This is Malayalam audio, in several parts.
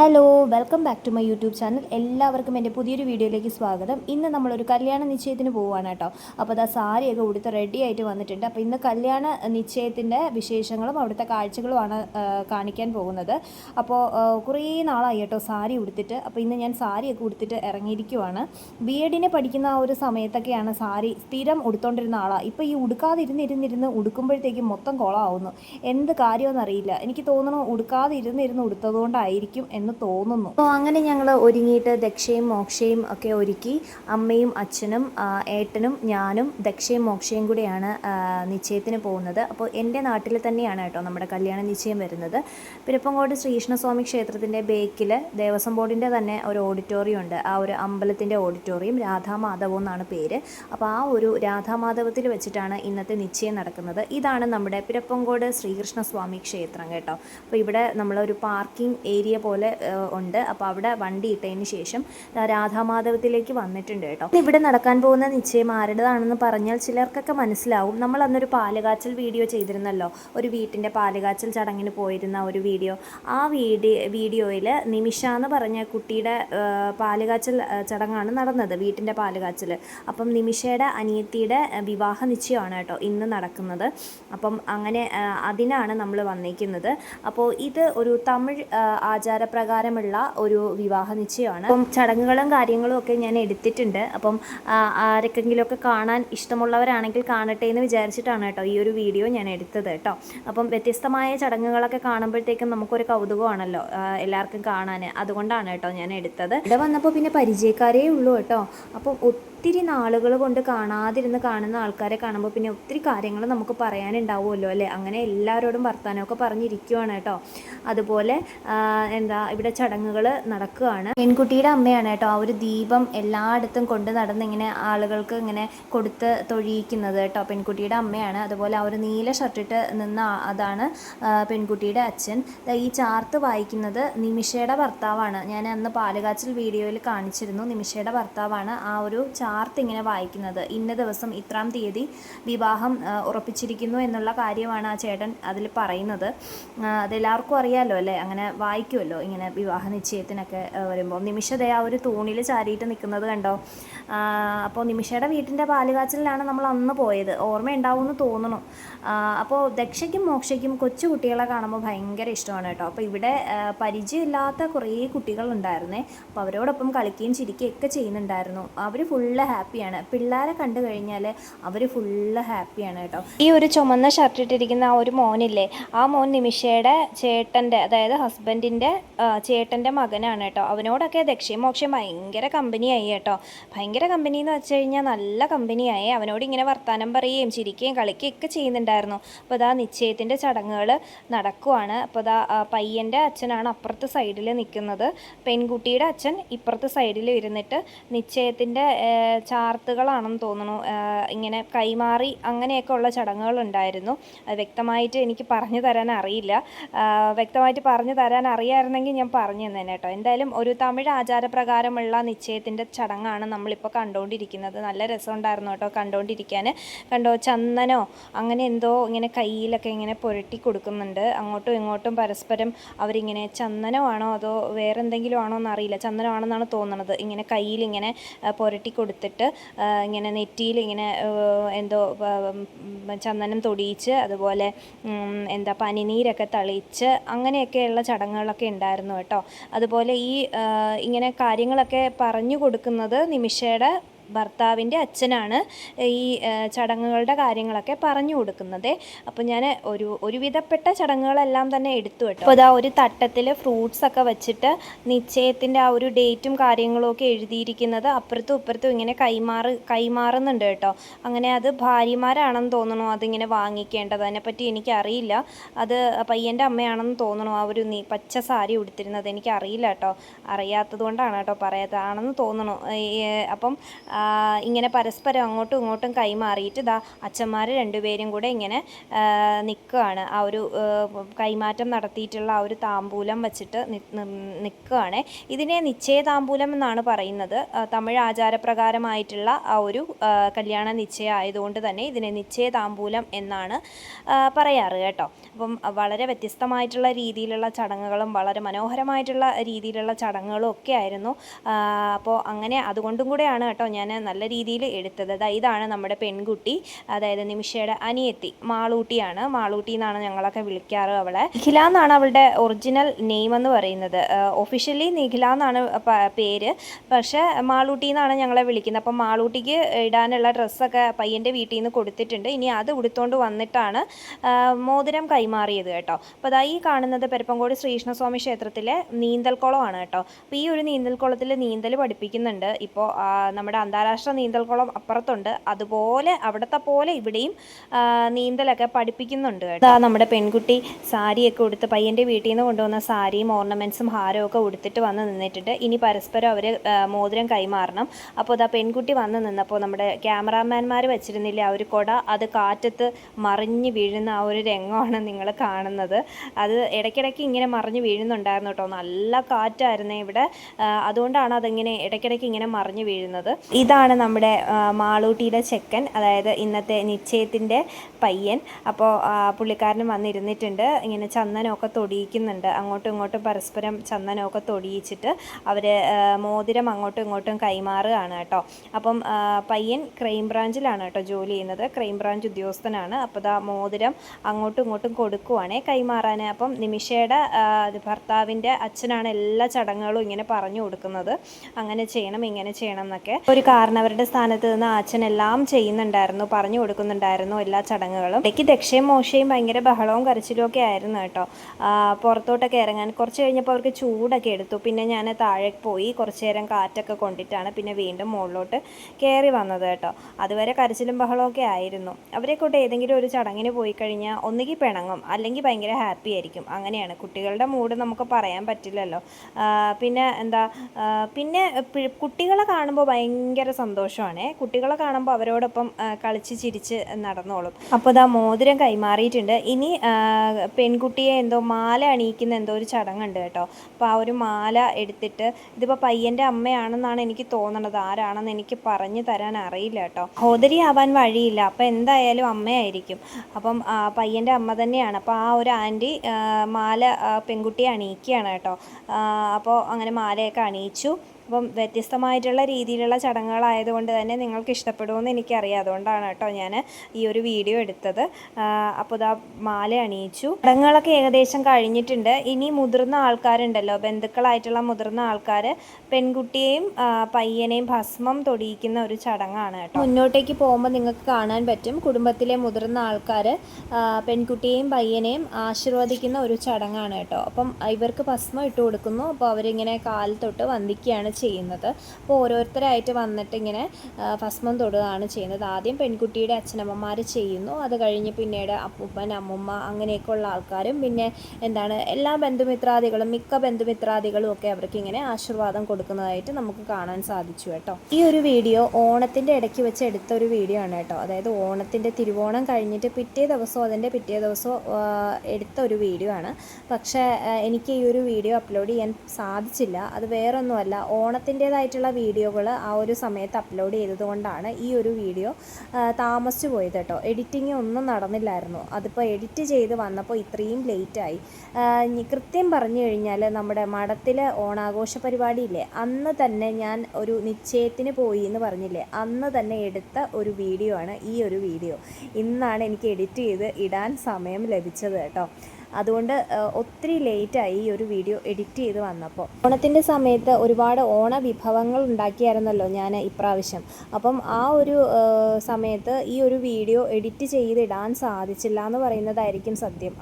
Hello welcome back to my YouTube channel എല്ലാവർക്കും എന്റെ പുതിയൊരു വീഡിയോയിലേക്ക് സ്വാഗതം. ഇന്ന് നമ്മളൊരു കല്യാണ നിശ്ചയത്തിന് പോവുകയാണ് കേട്ടോ. അപ്പോൾ അതാ സാരിയൊക്കെ ഉടുത്ത് റെഡി ആയിട്ട് വന്നിട്ടുണ്ട്. അപ്പോൾ ഇന്ന് കല്യാണ നിശ്ചയത്തിന്റെ വിശേഷങ്ങളും അവിടുത്തെ കാഴ്ചകളുമാണ് കാണിക്കാൻ പോകുന്നത്. അപ്പോൾ കുറേ നാളായി കേട്ടോ സാരി ഉടുത്തിട്ട്. അപ്പോൾ ഇന്ന് ഞാൻ സാരിയൊക്കെ ഉടുത്തിട്ട് ഇറങ്ങിയിരിക്കുവാണ്. ബി എഡിനെ പഠിക്കുന്ന ആ ഒരു സമയത്തൊക്കെയാണ് സാരി സ്ഥിരം ഉടുത്തോണ്ടിരുന്ന ആളാണ് ഇപ്പോൾ ഈ ഉടുക്കാതിരുന്നിരുന്നിരുന്ന് ഉടുക്കുമ്പോഴത്തേക്കും മൊത്തം കുളമാവുന്നു എന്ത് കാര്യമെന്നറിയില്ല എനിക്ക് തോന്നുന്നു ഉടുക്കാതിരുന്നിരുന്ന് ഉടുത്തതുകൊണ്ടായിരിക്കും എന്ന് തോന്നുന്നു. അപ്പോൾ അങ്ങനെ ഞങ്ങൾ ഒരുങ്ങിയിട്ട് ദക്ഷയും മോക്ഷയും ഒക്കെ ഒരുക്കി അമ്മയും അച്ഛനും ഏട്ടനും ഞാനും ദക്ഷയും മോക്ഷയും കൂടെയാണ് നിശ്ചയത്തിന് പോകുന്നത്. അപ്പോൾ എന്റെ നാട്ടിൽ തന്നെയാണ് കേട്ടോ നമ്മുടെ കല്യാണ നിശ്ചയം വരുന്നത്. പിരപ്പങ്കോട് ശ്രീകൃഷ്ണസ്വാമി ക്ഷേത്രത്തിന്റെ ബേക്കിൽ ദേവസ്വം ബോർഡിന്റെ തന്നെ ഒരു ഓഡിറ്റോറിയം ഉണ്ട്. ആ ഒരു അമ്പലത്തിന്റെ ഓഡിറ്റോറിയം രാധാമാധവം എന്നാണ് പേര്. അപ്പോൾ ആ ഒരു രാധാമാധവത്തിൽ വെച്ചിട്ടാണ് ഇന്നത്തെ നിശ്ചയം നടക്കുന്നത്. ഇതാണ് നമ്മുടെ പിരപ്പങ്കോട് ശ്രീകൃഷ്ണസ്വാമി ക്ഷേത്രം കേട്ടോ. അപ്പോൾ ഇവിടെ നമ്മളൊരു പാർക്കിംഗ് ഏരിയ പോലെ ഉണ്ട്. അപ്പോൾ അവിടെ വണ്ടി ഇട്ടതിന് ശേഷം രാധാമാധവത്തിലേക്ക് വന്നിട്ടുണ്ട് കേട്ടോ. ഇവിടെ നടക്കാൻ പോകുന്ന നിശ്ചയം ആരുടേതാണെന്ന് പറഞ്ഞാൽ ചിലർക്കൊക്കെ മനസ്സിലാവും. നമ്മൾ അന്നൊരു പാലുകാച്ചൽ വീഡിയോ ചെയ്തിരുന്നല്ലോ. ഒരു വീട്ടിന്റെ പാലുകാച്ചൽ ചടങ്ങിന് പോയിരുന്ന ഒരു വീഡിയോ. ആ വീഡിയോ വീഡിയോയിൽ നിമിഷ എന്ന് പറഞ്ഞ കുട്ടിയുടെ പാലുകാച്ചൽ ചടങ്ങാണ് നടന്നത് വീട്ടിന്റെ പാലുകാച്ചൽ അപ്പം നിമിഷയുടെ അനിയത്തിയുടെ വിവാഹ നിശ്ചയമാണ് കേട്ടോ ഇന്ന് നടക്കുന്നത്. അപ്പം അങ്ങനെ അതിനാണ് നമ്മൾ വന്നിരിക്കുന്നത് അപ്പോൾ ഇത് ഒരു തമിഴ് ഏഹ്, ആചാരപ്രകാരമുള്ള ഒരു വിവാഹ നിശ്ചയമാണ്. അപ്പം ചടങ്ങുകളും കാര്യങ്ങളും ഒക്കെ ഞാൻ എടുത്തിട്ടുണ്ട്. അപ്പം ആരൊക്കെങ്കിലുമൊക്കെ കാണാൻ ഇഷ്ടമുള്ളവരാണെങ്കിൽ കാണട്ടെ എന്ന് വിചാരിച്ചിട്ടാണ് കേട്ടോ ഈ ഒരു വീഡിയോ ഞാൻ എടുത്തത് കേട്ടോ. അപ്പം വ്യത്യസ്തമായ ചടങ്ങുകളൊക്കെ കാണുമ്പോഴത്തേക്കും നമുക്കൊരു കൗതുകമാണല്ലോ എല്ലാവർക്കും കാണാൻ അതുകൊണ്ടാണ് കേട്ടോ ഞാൻ എടുത്തത്. ഇവിടെ വന്നപ്പോൾ പിന്നെ പരിചയക്കാരേ ഉള്ളൂ കേട്ടോ. അപ്പം ഒത്തിരി നാളുകൾ കൊണ്ട് കാണാതിരുന്ന് കാണുന്ന ആൾക്കാരെ കാണുമ്പോൾ പിന്നെ ഒത്തിരി കാര്യങ്ങൾ നമുക്ക് പറയാനുണ്ടാവുമല്ലോ അല്ലേ? അങ്ങനെ എല്ലാവരോടും വർത്തമാനമൊക്കെ പറഞ്ഞിരിക്കുവാണ് കേട്ടോ. അതുപോലെ എന്താ ഇവിടെ ചടങ്ങുകൾ നടക്കുകയാണ്. പെൺകുട്ടിയുടെ അമ്മയാണ് കേട്ടോ ആ ഒരു ദീപം എല്ലായിടത്തും കൊണ്ട് നടന്ന് ഇങ്ങനെ ആളുകൾക്ക് ഇങ്ങനെ കൊടുത്ത് തൊഴിയിക്കുന്നത് കേട്ടോ. പെൺകുട്ടിയുടെ അമ്മയാണ്. അതുപോലെ ആ ഒരു നീല ഷർട്ടിട്ട് നിന്ന അതാണ് പെൺകുട്ടിയുടെ അച്ഛൻ. ഈ ചാർത്ത് വായിക്കുന്നത് നിമിഷയുടെ ഭർത്താവാണ്. ഞാൻ അന്ന് പാലുകാച്ചൽ വീഡിയോയിൽ കാണിച്ചിരുന്നു. നിമിഷയുടെ ഭർത്താവാണ് ആ ഒരു ചാർത്ത് ഇങ്ങനെ വായിക്കുന്നത്. ഇന്ന ദിവസം ഇത്രാം തീയതി വിവാഹം ഉറപ്പിച്ചിരിക്കുന്നു എന്നുള്ള കാര്യമാണ് ആ ചേട്ടൻ അതിൽ പറയുന്നത്. അതെല്ലാവർക്കും അറിയാമല്ലോ അല്ലേ? അങ്ങനെ വായിക്കുമല്ലോ ഇങ്ങനെ വിവാഹ നിശ്ചയത്തിനൊക്കെ വരുമ്പോൾ. നിമിഷതേ ആ ഒരു തൂണിൽ ചാരിയിട്ട് നിൽക്കുന്നത് കണ്ടോ? അപ്പോൾ നിമിഷയുടെ വീട്ടിന്റെ പാലുകാച്ചിലാണ് നമ്മൾ അന്ന് പോയത്. ഓർമ്മയുണ്ടാവുമെന്ന് തോന്നുന്നു. അപ്പോൾ ദക്ഷയ്ക്കും മോക്ഷയ്ക്കും കൊച്ചു കുട്ടികളെ കാണുമ്പോൾ ഭയങ്കര ഇഷ്ടമാണ് കേട്ടോ. അപ്പോൾ ഇവിടെ പരിചയമില്ലാത്ത കുറേ കുട്ടികളുണ്ടായിരുന്നേ. അപ്പോൾ അവരോടൊപ്പം കളിക്കുകയും ചിരിക്കുകയും ഒക്കെ ചെയ്യുന്നുണ്ടായിരുന്നു. അവർ ഫുള്ള് ഹാപ്പിയാണ് പിള്ളേരെ കണ്ടു കഴിഞ്ഞാൽ അവർ ഫുള്ള് ഹാപ്പിയാണ് കേട്ടോ. ഈ ഒരു ചുമന്ന ഷർട്ട് ഇട്ടിരിക്കുന്ന ആ ഒരു മോനില്ലേ ആ മോൻ നിമിഷയുടെ ചേട്ടന്റെ അതായത് ഹസ്ബൻഡിന്റെ ചേട്ടന്റെ മകനാണ് കേട്ടോ. അവനോടൊക്കെ ദക്ഷിണ മോക്ഷം ഭയങ്കര കമ്പനിയായി കേട്ടോ. ഭയങ്കര കമ്പനി എന്ന് വെച്ച് കഴിഞ്ഞാൽ നല്ല കമ്പനിയായി അവനോട് ഇങ്ങനെ വർത്തമാനം പറയുകയും ചിരിക്കുകയും കളിക്കുകയും ഒക്കെ ചെയ്യുന്നുണ്ടായിരുന്നു. അപ്പോൾ അതാ നിശ്ചയത്തിന്റെ ചടങ്ങുകൾ നടക്കുവാണ്. അപ്പോൾ അതാ പയ്യന്റെ അച്ഛനാണ് അപ്പുറത്തെ സൈഡിൽ നിൽക്കുന്നത്. പെൺകുട്ടിയുടെ അച്ഛൻ ഇപ്പുറത്തെ സൈഡിൽ ഇരുന്നിട്ട് നിശ്ചയത്തിന്റെ ചാർത്തുകളാണെന്ന് തോന്നുന്നു. ഇങ്ങനെ കൈമാറി അങ്ങനെയൊക്കെ ഉള്ള ചടങ്ങുകൾ ഉണ്ടായിരുന്നു അത് വ്യക്തമായിട്ട് എനിക്ക് പറഞ്ഞു തരാൻ അറിയില്ല. വ്യക്തമായിട്ട് പറഞ്ഞു തരാൻ അറിയാമായിരുന്നെങ്കിൽ ഞാൻ പറഞ്ഞു തന്നെ കേട്ടോ. എന്തായാലും ഒരു തമിഴ് ആചാരപ്രകാരമുള്ള നിശ്ചയത്തിന്റെ ചടങ്ങാണ് നമ്മളിപ്പോൾ കണ്ടുകൊണ്ടിരിക്കുന്നത്. നല്ല രസമുണ്ടായിരുന്നു കേട്ടോ കണ്ടുകൊണ്ടിരിക്കാൻ. കണ്ടോ ചന്ദനോ അങ്ങനെ എന്തോ ഇങ്ങനെ കയ്യിലൊക്കെ ഇങ്ങനെ പുരട്ടി കൊടുക്കുന്നുണ്ട്. അങ്ങോട്ടും ഇങ്ങോട്ടും പരസ്പരം അവരിങ്ങനെ ആണോ അതോ വേറെ എന്തെങ്കിലും ആണോ എന്നറിയില്ല. ചന്ദനമാണെന്നാണ് തോന്നുന്നത് ഇങ്ങനെ കയ്യിൽ ഇങ്ങനെ പുരട്ടി കൊടുത്തിട്ട് ആ, ഇങ്ങനെ നെറ്റിയിൽ ഇങ്ങനെ എന്തോ ചന്ദനം തൊടിയിച്ച് അതുപോലെ എന്താ പനിനീരൊക്കെ തളിച്ച് അങ്ങനെയൊക്കെയുള്ള ചടങ്ങുകളൊക്കെ ഉണ്ടായിരുന്നു കേട്ടോ. അതുപോലെ ഈ ഇങ്ങനെ കാര്യങ്ങളൊക്കെ പറഞ്ഞു കൊടുക്കുന്നത് നിമിഷയുടെ ഭർത്താവിന്റെ അച്ഛനാണ് ഈ ചടങ്ങുകളുടെ കാര്യങ്ങളൊക്കെ പറഞ്ഞു കൊടുക്കുന്നത്. അപ്പോൾ ഞാൻ ഒരു ഒരുവിധപ്പെട്ട ചടങ്ങുകളെല്ലാം തന്നെ എടുത്തു കേട്ടോ. അപ്പോൾ ഒരു തട്ടത്തിൽ ഫ്രൂട്ട്സ് ഒക്കെ വെച്ചിട്ട് നിശ്ചയത്തിന്റെ ആ ഒരു ഡേറ്റും കാര്യങ്ങളും ഒക്കെ എഴുതിയിരിക്കുന്നത് അപ്പുറത്തും ഇപ്പുറത്തും ഇങ്ങനെ കൈമാറ് കൈമാറുന്നുണ്ട് കേട്ടോ. അങ്ങനെ അത് ഭാര്യമാരാണെന്ന് തോന്നുന്നു അതിങ്ങനെ വാങ്ങിക്കേണ്ടത്? അതിനെപ്പറ്റി എനിക്കറിയില്ല. അത് പയ്യന്റെ അമ്മയാണെന്ന് തോന്നുന്നു ആ ഒരു നീ പച്ച സാരി ഉടുത്തിരുന്നത് എനിക്കറിയില്ല കേട്ടോ. അറിയാത്തത് കൊണ്ടാണ് കേട്ടോ പറയാത്തത്. ആണെന്ന് തോന്നുന്നു അപ്പം ഇങ്ങനെ പരസ്പരം അങ്ങോട്ടും ഇങ്ങോട്ടും കൈമാറിയിട്ട് ഇതാ അച്ഛന്മാർ രണ്ടുപേരും കൂടെ ഇങ്ങനെ നിൽക്കുകയാണ് ആ ഒരു കൈമാറ്റം നടത്തിയിട്ടുള്ള ആ ഒരു താമ്പൂലം വെച്ചിട്ട് നിൽക്കുകയാണ് ഇതിനെ നിശ്ചയതാമ്പൂലം എന്നാണ് പറയുന്നത്. തമിഴ് ആചാരപ്രകാരമായിട്ടുള്ള ആ ഒരു കല്യാണ നിശ്ചയം ആയതുകൊണ്ട് തന്നെ ഇതിനെ നിശ്ചയതാമ്പൂലം എന്നാണ് പറയാറ് കേട്ടോ. അപ്പം വളരെ വ്യത്യസ്തമായിട്ടുള്ള രീതിയിലുള്ള ചടങ്ങുകളും വളരെ മനോഹരമായിട്ടുള്ള രീതിയിലുള്ള ചടങ്ങുകളും ഒക്കെ ആയിരുന്നു. അപ്പോൾ അങ്ങനെ അതുകൊണ്ടും കൂടെയാണ് കേട്ടോ ഞാൻ നല്ല രീതിയിൽ എടുത്തത്. അതായത് ഇതാണ് നമ്മുടെ പെൺകുട്ടി അതായത് നിമിഷയുടെ അനിയത്തി മാളൂട്ടിയാണ്. മാളൂട്ടി എന്നാണ് ഞങ്ങളൊക്കെ വിളിക്കാറ് അവളെ. നിഖില എന്നാണ് അവളുടെ ഒറിജിനൽ നെയിം എന്ന് പറയുന്നത്. ഒഫീഷ്യലി നിഖില എന്നാണ് പേര്. പക്ഷേ മാളൂട്ടി എന്നാണ് ഞങ്ങളെ വിളിക്കുന്നത്. അപ്പം മാളൂട്ടിക്ക് ഇടാനുള്ള ഡ്രസ്സൊക്കെ പയ്യന്റെ വീട്ടിൽ നിന്ന് കൊടുത്തിട്ടുണ്ട്. ഇനി അത് ഉടുത്തോണ്ട് വന്നിട്ടാണ് മോതിരം കൈമാറിയത് കേട്ടോ. അപ്പോൾ അതാ ഈ കാണുന്നത് പെരപ്പങ്കോട് ശ്രീകൃഷ്ണസ്വാമി ക്ഷേത്രത്തിലെ നീന്തൽക്കുളമാണ് കേട്ടോ. അപ്പോൾ ഈ ഒരു നീന്തൽക്കുളത്തിൽ നീന്തൽ പഠിപ്പിക്കുന്നുണ്ട്. ഇപ്പോൾ നമ്മുടെ അന്താരാഷ്ട്ര നീന്തൽക്കുളം അപ്പുറത്തുണ്ട്. അതുപോലെ അവിടുത്തെ പോലെ ഇവിടെയും നീന്തലൊക്കെ പഠിപ്പിക്കുന്നുണ്ട് കേട്ടോ. നമ്മുടെ പെൺകുട്ടി സാരിയൊക്കെ ഉടുത്ത് പയ്യന്റെ വീട്ടിൽ നിന്ന് കൊണ്ടുവന്ന സാരിയും ഓർണമെന്റ്സും ഒക്കെ ഉടുത്തിട്ട് വന്ന് നിന്നിട്ടുണ്ട്. ഇനി പരസ്പരം അവർ മോതിരം കൈമാറണം. അപ്പോൾ ഇതാ പെൺകുട്ടി വന്ന് നിന്നപ്പോൾ നമ്മുടെ ക്യാമറാമാൻമാർ വെച്ചിരുന്നില്ല ആ ഒരു കൊട? അത് കാറ്റത്ത് മറിഞ്ഞ് വീഴുന്ന ആ ഒരു രംഗമാണ് നിങ്ങൾ കാണുന്നത്. അത് ഇടയ്ക്കിടയ്ക്ക് ഇങ്ങനെ മറിഞ്ഞ് വീഴുന്നുണ്ടായിരുന്നു കേട്ടോ. നല്ല കാറ്റായിരുന്നേ ഇവിടെ. അതുകൊണ്ടാണ് അതിങ്ങനെ ഇടയ്ക്കിടയ്ക്ക് ഇങ്ങനെ മറിഞ്ഞ് വീഴുന്നത്. ഇതാണ് നമ്മുടെ മാളൂട്ടിയുടെ ചെക്കൻ അതായത് ഇന്നത്തെ നിശ്ചയത്തിന്റെ പയ്യൻ. അപ്പോൾ പുള്ളിക്കാരൻ വന്നിരുന്നിട്ടുണ്ട്. ഇങ്ങനെ ചന്ദനമൊക്കെ തൊടിയിക്കുന്നുണ്ട്. അങ്ങോട്ടും ഇങ്ങോട്ടും പരസ്പരം ചന്ദനമൊക്കെ തൊടിയിച്ചിട്ട് അവർ മോതിരം അങ്ങോട്ടും ഇങ്ങോട്ടും കൈമാറുകയാണ് കേട്ടോ. അപ്പം പയ്യൻ ക്രൈം ബ്രാഞ്ചിലാണ് കേട്ടോ ജോലി ചെയ്യുന്നത്. ക്രൈം ബ്രാഞ്ച് ഉദ്യോഗസ്ഥനാണ്. അപ്പോൾ ഇതാ മോതിരം അങ്ങോട്ടും ഇങ്ങോട്ടും കൊടുക്കുവാണേ കൈമാറാൻ അപ്പം നിമിഷയുടെ ഭർത്താവിന്റെ അച്ഛനാണ് എല്ലാ ചടങ്ങുകളും ഇങ്ങനെ പറഞ്ഞു കൊടുക്കുന്നത്. അങ്ങനെ ചെയ്യണം ഇങ്ങനെ ചെയ്യണം എന്നൊക്കെ. ഒരു കാരണവരുടെ സ്ഥാനത്ത് നിന്ന് അച്ഛൻ എല്ലാം ചെയ്യുന്നുണ്ടായിരുന്നു പറഞ്ഞു കൊടുക്കുന്നുണ്ടായിരുന്നു എല്ലാ ചടങ്ങുകളും. ഇടയ്ക്ക് ദക്ഷയും മോശയും ഭയങ്കര ബഹളവും കരച്ചിലും ഒക്കെ ആയിരുന്നു കേട്ടോ. പുറത്തോട്ടൊക്കെ ഇറങ്ങാൻ കുറച്ച് കഴിഞ്ഞപ്പോൾ അവർക്ക് ചൂടൊക്കെ എടുത്തു. പിന്നെ ഞാൻ താഴെ പോയി കുറച്ച് നേരം കാറ്റൊക്കെ കൊണ്ടിട്ടാണ് പിന്നെ വീണ്ടും മുകളിലോട്ട് കയറി വന്നത് കേട്ടോ. അതുവരെ കരച്ചിലും ബഹളമൊക്കെ ആയിരുന്നു. അവരെ കൊണ്ട് ഏതെങ്കിലും ഒരു ചടങ്ങിന് പോയി കഴിഞ്ഞാൽ ഒന്നുകിൽ പിണങ്ങും അല്ലെങ്കിൽ ഭയങ്കര ഹാപ്പി ആയിരിക്കും. അങ്ങനെയാണ്. കുട്ടികളുടെ മൂഡ് നമുക്ക് പറയാൻ പറ്റില്ലല്ലോ. പിന്നെ എന്താ പിന്നെ കുട്ടികളെ കാണുമ്പോൾ ഭയങ്കര സന്തോഷമാണ്. കുട്ടികളെ കാണുമ്പോൾ അവരോടൊപ്പം കളിച്ച് ചിരിച്ച് നടന്നോളും. അപ്പോൾ ഇതാ മോതിരം കൈമാറിയിട്ടുണ്ട്. ഇനി പെൺകുട്ടിയെ എന്തോ മാല അണിയിക്കുന്ന എന്തോ ഒരു ചടങ്ങുണ്ട് കേട്ടോ. അപ്പോൾ ആ ഒരു മാല എടുത്തിട്ട് ഇതിപ്പോൾ പയ്യന്റെ അമ്മയാണെന്നാണ് എനിക്ക് തോന്നണത്. ആരാണെന്ന് എനിക്ക് പറഞ്ഞു തരാൻ അറിയില്ല കേട്ടോ. ഹോദരി ആവാൻ വഴിയില്ല. അപ്പോൾ എന്തായാലും അമ്മയായിരിക്കും. അപ്പം പയ്യന്റെ അമ്മ തന്നെയാണ്. അപ്പോൾ ആ ഒരു ആന്റി മാല പെൺകുട്ടിയെ അണിയിക്കുകയാണ് കേട്ടോ. അപ്പോൾ അങ്ങനെ മാലയൊക്കെ അണിയിച്ചു. അപ്പം വ്യത്യസ്തമായിട്ടുള്ള രീതിയിലുള്ള ചടങ്ങുകളായതുകൊണ്ട് തന്നെ നിങ്ങൾക്ക് ഇഷ്ടപ്പെടുമെന്ന് എനിക്കറിയാം. അതുകൊണ്ടാണ് കേട്ടോ ഞാൻ ഈ ഒരു വീഡിയോ എടുത്തത്. അപ്പോൾ ഇതാ മാല അണിയിച്ചു. ചടങ്ങുകളൊക്കെ ഏകദേശം കഴിഞ്ഞിട്ടുണ്ട്. ഇനി മുതിർന്ന ആൾക്കാരുണ്ടല്ലോ ബന്ധുക്കളായിട്ടുള്ള മുതിർന്ന ആൾക്കാർ പെൺകുട്ടിയെയും പയ്യനെയും ഭസ്മം തൊടിയിക്കുന്ന ഒരു ചടങ്ങാണ് കേട്ടോ. മുന്നോട്ടേക്ക് പോകുമ്പോൾ നിങ്ങൾക്ക് കാണാൻ പറ്റും. കുടുംബത്തിലെ മുതിർന്ന ആൾക്കാർ പെൺകുട്ടിയെയും പയ്യനെയും ആശീർവദിക്കുന്ന ഒരു ചടങ്ങാണ് കേട്ടോ. അപ്പം ഇവർക്ക് ഭസ്മം ഇട്ട് കൊടുക്കുന്നു അപ്പോൾ അവരിങ്ങനെ കാൽ തൊട്ട് വന്ദിക്കുകയാണ് ചെയ്യുന്നത്. അപ്പോൾ ഓരോരുത്തരായിട്ട് വന്നിട്ട് ഇങ്ങനെ ഭസ്മം തൊടുകയാണ് ചെയ്യുന്നത്. ആദ്യം പെൺകുട്ടിയുടെ അച്ഛനമ്മമാർ ചെയ്യുന്നു. അത് കഴിഞ്ഞ് പിന്നീട് അപ്പൂപ്പൻ അമ്മുമ്മ അങ്ങനെയൊക്കെയുള്ള ആൾക്കാരും പിന്നെ എന്താണ് എല്ലാ ബന്ധുമിത്രാദികളും മിക്ക ബന്ധുമിത്രാദികളും ഒക്കെ അവർക്ക് ഇങ്ങനെ ആശീർവാദം കൊടുക്കുന്നതായിട്ട് നമുക്ക് കാണാൻ സാധിച്ചു കേട്ടോ. ഈ ഒരു വീഡിയോ ഓണത്തിന്റെ ഇടയ്ക്ക് വെച്ച് എടുത്ത ഒരു വീഡിയോ ആണ് കേട്ടോ. അതായത് ഓണത്തിന്റെ തിരുവോണം കഴിഞ്ഞിട്ട് പിറ്റേ ദിവസവും അതിന്റെ പിറ്റേ ദിവസവും എടുത്ത ഒരു വീഡിയോ ആണ്. പക്ഷേ എനിക്ക് ഈ ഒരു വീഡിയോ അപ്ലോഡ് ചെയ്യാൻ സാധിച്ചില്ല. അത് വേറൊന്നുമല്ല ഓണത്തിന്റേതായിട്ടുള്ള വീഡിയോകൾ ആ ഒരു സമയത്ത് അപ്ലോഡ് ചെയ്തതുകൊണ്ടാണ് ഈ ഒരു വീഡിയോ താമസിച്ചു പോയത് കേട്ടോ. എഡിറ്റിംഗ് ഒന്നും നടന്നില്ലായിരുന്നു. അതിപ്പോൾ എഡിറ്റ് ചെയ്ത് വന്നപ്പോൾ ഇത്രയും ലേറ്റായി കൃത്യം പറഞ്ഞു കഴിഞ്ഞാൽ നമ്മുടെ മഠത്തിലെ ഓണാഘോഷ പരിപാടിയില്ലേ? അന്ന് തന്നെ ഞാൻ ഒരു നിശ്ചയത്തിന് പോയി എന്ന് പറഞ്ഞില്ലേ? അന്ന് തന്നെ എടുത്ത ഒരു വീഡിയോ ആണ് ഈ ഒരു വീഡിയോ. ഇന്നാണ് എനിക്ക് എഡിറ്റ് ചെയ്ത് ഇടാൻ സമയം ലഭിച്ചത് കേട്ടോ. അതുകൊണ്ട് ഒത്തിരി ലേറ്റായി ഈ ഒരു വീഡിയോ എഡിറ്റ് ചെയ്ത് വന്നപ്പോൾ ഓണത്തിന്റെ സമയത്ത് ഒരുപാട് ഓണ വിഭവങ്ങൾ ഉണ്ടാക്കിയായിരുന്നല്ലോ ഞാൻ ഇപ്രാവശ്യം. അപ്പം ആ ഒരു സമയത്ത് ഈ ഒരു വീഡിയോ എഡിറ്റ് ചെയ്തിടാൻ സാധിച്ചില്ല എന്ന് പറയുന്നതായിരിക്കും സത്യം.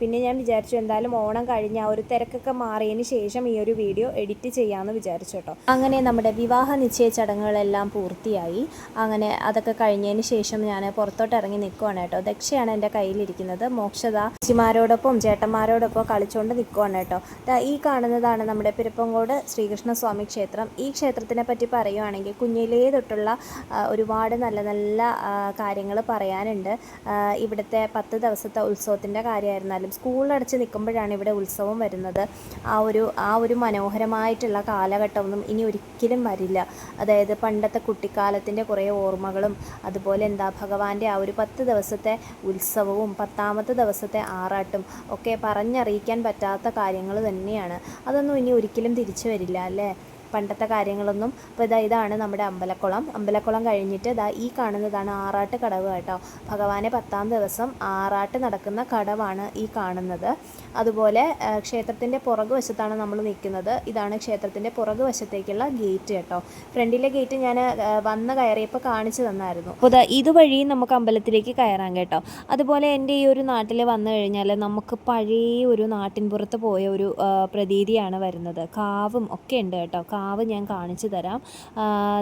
പിന്നെ ഞാൻ വിചാരിച്ചു എന്തായാലും ഓണം കഴിഞ്ഞ ആ ഒരു തിരക്കൊക്കെ മാറിയതിന് ശേഷം ഈ ഒരു വീഡിയോ എഡിറ്റ് ചെയ്യാമെന്ന് വിചാരിച്ചു കേട്ടോ. അങ്ങനെ നമ്മുടെ വിവാഹ നിശ്ചയ ചടങ്ങുകളെല്ലാം പൂർത്തിയായി. അങ്ങനെ അതൊക്കെ കഴിഞ്ഞതിന് ശേഷം ഞാൻ പുറത്തോട്ട് ഇറങ്ങി നിൽക്കുവാണ് കേട്ടോ. ദക്ഷയാണ് എന്റെ കയ്യിലിരിക്കുന്നത്. മോക്ഷത ചേച്ചിമാരോട് ചേച്ചിയോടൊപ്പം ചേട്ടന്മാരോടൊപ്പം കളിച്ചുകൊണ്ട് നിൽക്കുവാണ് കേട്ടോ. ഈ കാണുന്നതാണ് നമ്മുടെ പിരപ്പങ്കോട് ശ്രീകൃഷ്ണസ്വാമി ക്ഷേത്രം. ഈ ക്ഷേത്രത്തിനെ പറ്റി പറയുവാണെങ്കിൽ കുഞ്ഞിലേ തൊട്ടുള്ള ഒരുപാട് നല്ല നല്ല കാര്യങ്ങൾ പറയാനുണ്ട്. ഇവിടുത്തെ പത്ത് ദിവസത്തെ ഉത്സവത്തിന്റെ കാര്യമായിരുന്നാലും സ്കൂളടച്ച് നിൽക്കുമ്പോഴാണ് ഇവിടെ ഉത്സവം വരുന്നത്. ആ ഒരു ആ ഒരു മനോഹരമായിട്ടുള്ള കാലഘട്ടമൊന്നും ഇനി ഒരിക്കലും വരില്ല. അതായത് പണ്ടത്തെ കുട്ടിക്കാലത്തിന്റെ കുറേ ഓർമ്മകളും അതുപോലെ എന്താ ഭഗവാന്റെ ആ ഒരു പത്ത് ദിവസത്തെ ഉത്സവവും പത്താമത്തെ ദിവസത്തെ ആറാട്ടും ഒക്കെ പറഞ്ഞറിയിക്കാൻ പറ്റാത്ത കാര്യങ്ങൾ തന്നെയാണ്. അതൊന്നും ഇനി ഒരിക്കലും തിരിച്ചു വരില്ല അല്ലേ? പണ്ടത്തെ കാര്യങ്ങളൊന്നും അപ്പോൾ ഇതാ ഇതാണ് നമ്മുടെ അമ്പലക്കുളം. അമ്പലക്കുളം കഴിഞ്ഞിട്ട് ഇതാ ഈ കാണുന്നതാണ് ആറാട്ട് കടവ് കേട്ടോ. ഭഗവാനെ പത്താം ദിവസം ആറാട്ട് നടക്കുന്ന കടവാണ് ഈ കാണുന്നത്. അതുപോലെ ക്ഷേത്രത്തിന്റെ പുറകു വശത്താണ് നമ്മൾ നിൽക്കുന്നത്. ഇതാണ് ക്ഷേത്രത്തിന്റെ പുറകു വശത്തേക്കുള്ള ഗേറ്റ് കേട്ടോ. ഫ്രണ്ടിലെ ഗേറ്റ് ഞാൻ വന്ന് കയറിയപ്പോൾ കാണിച്ചു തന്നായിരുന്നു. അപ്പോൾ ഇതുവഴി നമുക്ക് അമ്പലത്തിലേക്ക് കയറാം കേട്ടോ. അതുപോലെ എന്റെ ഈ ഒരു നാട്ടിൽ വന്നു കഴിഞ്ഞാൽ നമുക്ക് പഴയ ഒരു നാട്ടിൻപുറത്ത് പോയ ഒരു പ്രതീതിയാണ് വരുന്നത്. കാവും ഒക്കെ ഉണ്ട് കേട്ടോ. കാവ് ഞാൻ കാണിച്ചു തരാം.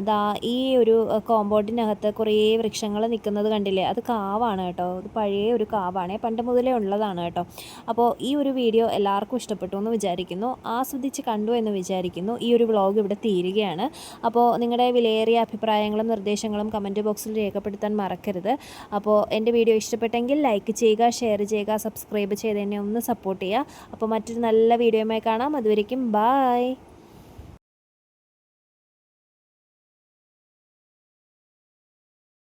ദാ ഈ ഒരു കോമ്പൗണ്ടിനകത്ത് കുറേ വൃക്ഷങ്ങൾ നിൽക്കുന്നത് കണ്ടില്ലേ? അത് കാവാണ് കേട്ടോ. ഇത് പഴയ ഒരു കാവാണ്. പണ്ട് മുതലേ ഉള്ളതാണ് കേട്ടോ. അപ്പോൾ ഈ ഒരു വീഡിയോ എല്ലാവർക്കും ഇഷ്ടപ്പെട്ടു എന്ന് വിചാരിക്കുന്നു. ആസ്വദിച്ച് കണ്ടു എന്ന് വിചാരിക്കുന്നു. ഈ ഒരു വ്ളോഗ് ഇവിടെ തീരുകയാണ്. അപ്പോൾ നിങ്ങളുടെ വിലയേറിയ അഭിപ്രായങ്ങളും നിർദ്ദേശങ്ങളും കമന്റ് ബോക്സിൽ രേഖപ്പെടുത്താൻ മറക്കരുത്. അപ്പോൾ എന്റെ വീഡിയോ ഇഷ്ടപ്പെട്ടെങ്കിൽ ലൈക്ക് ചെയ്യുക ഷെയർ ചെയ്യുക സബ്സ്ക്രൈബ് ചെയ്ത് എന്നെ ഒന്ന് സപ്പോർട്ട് ചെയ്യുക. അപ്പോൾ മറ്റൊരു നല്ല വീഡിയോയുമായി കാണാം. അതുവരേക്കും ബായ്.